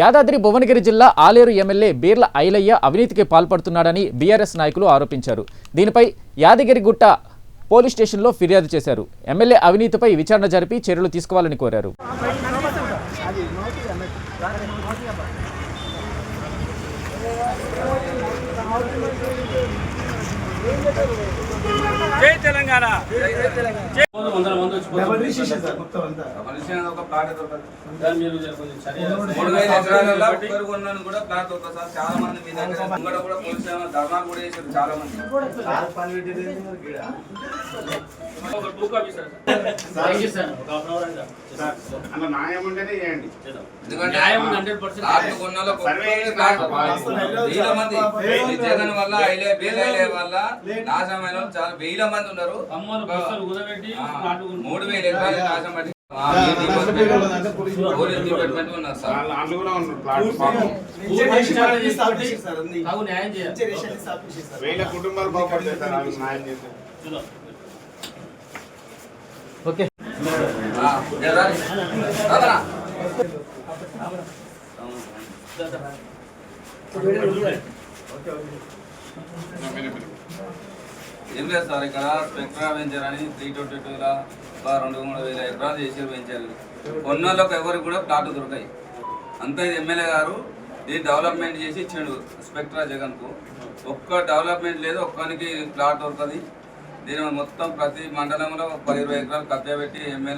యాదాద్రి భువనగిరి జిల్లా ఆలేరు ఎమ్మెల్యే బీర్ల ఐలయ్య అవినీతికి పాల్పడుతున్నాడని బీఆర్ఎస్ నాయకులు ఆరోపించారు. దీనిపై యాదగిరిగుట్ట పోలీస్ స్టేషన్లో ఫిర్యాదు చేశారు. ఎమ్మెల్యే అవినీతిపై విచారణ జరిపి చర్యలు తీసుకోవాలని కోరారు. జై తెలంగాణ. చాలా మంది జగన్ వల్ల వల్ల నాశనమైన వాళ్ళు చాలా వేల మంది ఉన్నారు. మూడు వేల ఎకరాలు నాశనం పడి ఆ, నా- ఈ నా డిపార్ట్మెంట్ సభ్యులు ఉన్నదంటే పోలీసు పోలీస్ డిపార్ట్మెంట్ ఉన్నారు. సార్. వాళ్ళు వాళ్ళు కూడా ఉన్నారు ప్లాట్ పూర్తి పాపం. నిత్య రేషన్ అన్ని స్థాపించారు సార్ అన్ని. తాగు న్యాయం చేయాలి నిత్య రేషన్ అన్ని స్థాపించారు సార్. వేల కుటుంబాలు బాగుపడతాయి సార్ న్యాయం చేస్తే. ఓకే. ఏం లేదు సార్ ఇక్కడ స్పెక్ట్రా వెంచర్ అని త్రీ ట్వంటీ టూలా రెండు మూడు వేల ఎకరాలు చేసి వెంచారు కొన్నోళ్ళకి ఎవరికి కూడా ప్లాట్ దొరకాయి. అంతా ఇది ఎమ్మెల్యే గారు దీన్ని డెవలప్మెంట్ చేసి ఇచ్చాడు స్పెక్ట్రా జగన్కు ఒక్క డెవలప్మెంట్ లేదు ఒక్కనికి ప్లాట్ దొరకది. దీని మొత్తం ప్రతి మండలంలో ఒక పది ఇరవై ఎకరాలు కబ్జా పెట్టి ఎమ్మెల్యే